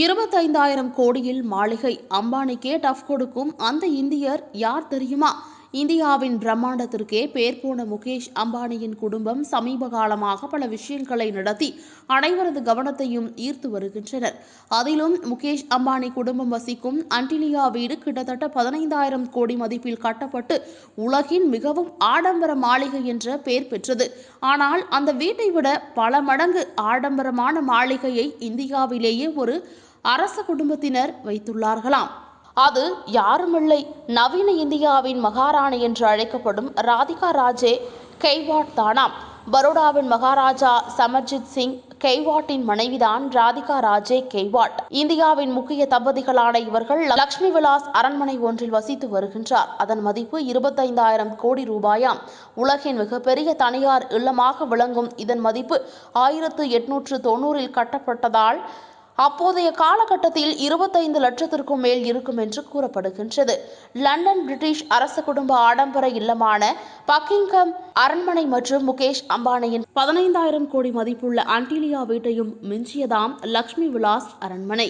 இருபத்தைந்தாயிரம் கோடியில் மாளிகை அம்பானிக்கே டஃப் கொடுக்கும் அந்த இந்தியர் யார் தெரியுமா? இந்தியாவின் பிரம்மாண்டத்திற்கே பேர் போன முகேஷ் அம்பானியின் குடும்பம் சமீப காலமாக பல விஷயங்களை நடத்தி அனைவரது கவனத்தையும் ஈர்த்து வருகின்றனர். அதிலும் முகேஷ் அம்பானி குடும்பம் வசிக்கும் அண்டிலியா வீடு கிட்டத்தட்ட பதினைந்தாயிரம் கோடி மதிப்பில் கட்டப்பட்டு உலகின் மிகவும் ஆடம்பர மாளிகை என்ற பெயர் பெற்றது. ஆனால் அந்த வீட்டை விட பல மடங்கு ஆடம்பரமான மாளிகையை இந்தியாவிலேயே ஒரு அரச குடும்பத்தினர் வைத்துள்ளார்களாம். அது யாருமில்லை. நவீன இந்தியாவின் மகாராணி என்று அழைக்கப்படும் ராதிகா ராஜே கெய்வாட் தானாம். பரோடாவின் மகாராஜா சமர்ஜித் சிங் கெய்வாட்டின் மனைவிதான் ராதிகா ராஜே கெய்வாட் இந்தியாவின் முக்கிய தம்பதிகளான இவர்கள் லக்ஷ்மி விலாஸ் அரண்மனை ஒன்றில் வசித்து வருகின்றார். அதன் மதிப்பு இருபத்தைந்தாயிரம் கோடி ரூபாயாம். உலகின் மிகப்பெரிய தனியார் இல்லமாக விளங்கும் இதன் மதிப்பு ஆயிரத்து எட்நூற்று தொண்ணூறில் கட்டப்பட்டதால் அப்போதைய காலகட்டத்தில் இருபத்தைந்து லட்சத்திற்கும் மேல் இருக்கும் என்று கூறப்படுகின்றது. லண்டன் பிரிட்டிஷ் அரச குடும்ப ஆடம்பர இல்லமான பக்கிங்கம் அரண்மனை மற்றும் முகேஷ் அம்பானியின் பதினைந்தாயிரம் கோடி மதிப்புள்ள அண்டிலியா வீட்டையும் மிஞ்சியதாம் லக்ஷ்மி விலாஸ் அரண்மனை.